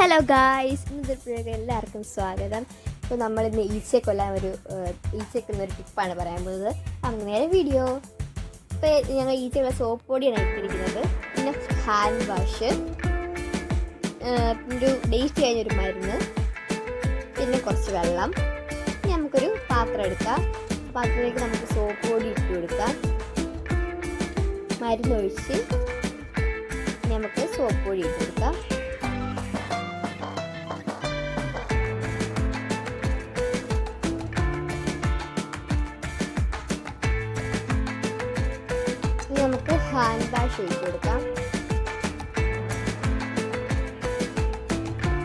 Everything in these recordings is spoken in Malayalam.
ഹലോ ഗായ്സ് ഇന്നത്തെ എല്ലാവർക്കും സ്വാഗതം. ഇപ്പോൾ നമ്മൾ ഇന്ന് ഈച്ചയെ കൊല്ലാൻ ഒരു ഈച്ചയെ കൊല്ലുന്ന ഒരു ടിപ്പാണ് പറയാൻ പോകുന്നത്. അങ്ങനെ വീഡിയോ. ഇപ്പോൾ ഞങ്ങൾ ഈച്ചയുള്ള സോപ്പ് പൊടിയാണ് ഇട്ടിരിക്കുന്നത്. പിന്നെ ഹാൻഡ് വാഷ് ഒരു ഡേറ്റ് കഴിഞ്ഞൊരു മരുന്ന്. പിന്നെ കുറച്ച് വെള്ളം. പിന്നെ നമുക്കൊരു പാത്രം എടുക്കാം. പാത്രത്തിലേക്ക് നമുക്ക് സോപ്പ് പൊടി ഇട്ട് കൊടുക്കാം. മരുന്ന് ഒഴിച്ച് ഇനി നമുക്ക് സോപ്പ് പൊടി ഇട്ട് കൊടുക്കാം. ഹാൻഡ് ബാഷ് കൊടുക്കാം.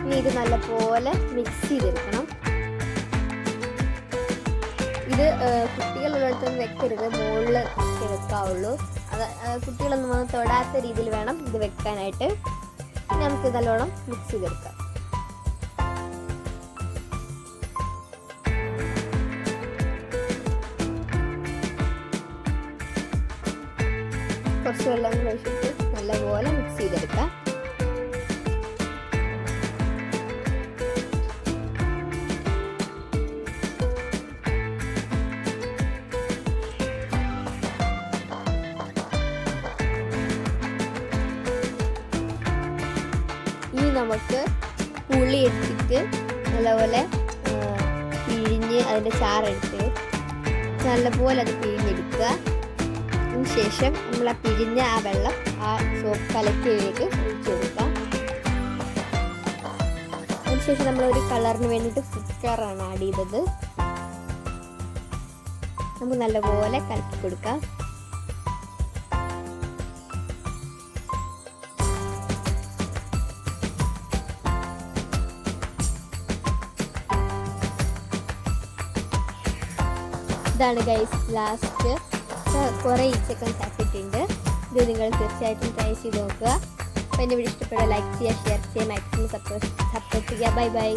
ഇനി ഇത് നല്ലപോലെ മിക്സ് ചെയ്തെടുക്കണം. ഇത് കുട്ടികളുള്ളിടത്തൊന്നും വെക്കരുത്. മുകളിൽ വെക്കാവുള്ളൂ. അത് കുട്ടികളൊന്നും തൊടാത്ത രീതിയിൽ വേണം ഇത് വെക്കാനായിട്ട്. നമുക്ക് നല്ലോണം മിക്സ് ചെയ്തെടുക്കാം. കുറച്ച് വെള്ളം കൂടെ ഒഴിച്ചിട്ട് നല്ലപോലെ മിക്സ് ചെയ്തെടുക്കാം. ഇനി നമുക്ക് പുളി എടുത്തിട്ട് നല്ലപോലെ പിഴിഞ്ഞ് അതിന്റെ ചാറെടുത്ത് നല്ലപോലെ അത് പിഴിഞ്ഞെടുക്കുക. അതിന് ശേഷം നമ്മൾ ആ പിഴിഞ്ഞ ആ വെള്ളം ആ സോപ്പ് കലക്കിയിലേക്ക് ഒഴിച്ചു കൊടുക്കാം. അതിനുശേഷം നമ്മൾ ഒരു കളറിന് വേണ്ടിയിട്ട് ഫുഡ് കളറാണ് ആഡ് ചെയ്തത്. നമുക്ക് നല്ലപോലെ കലക്കി കൊടുക്കാം. ഇതാണ് ഗൈസ് ലാസ്റ്റ് കുറേ ഈച്ചക്കൻ ചാക്കിയിട്ടുണ്ട് ഇത് നിങ്ങൾ തീർച്ചയായിട്ടും ട്രൈ ചെയ്ത് നോക്കുക. അപ്പോൾ എന്റെ വീഡിയോ ഇഷ്ടപ്പെട്ട ലൈക്ക് ചെയ്യുക ഷെയർ ചെയ്യുക മാക്സിമം സപ്പോർട്ട് സപ്പോർട്ട് ചെയ്യുക. Bye bye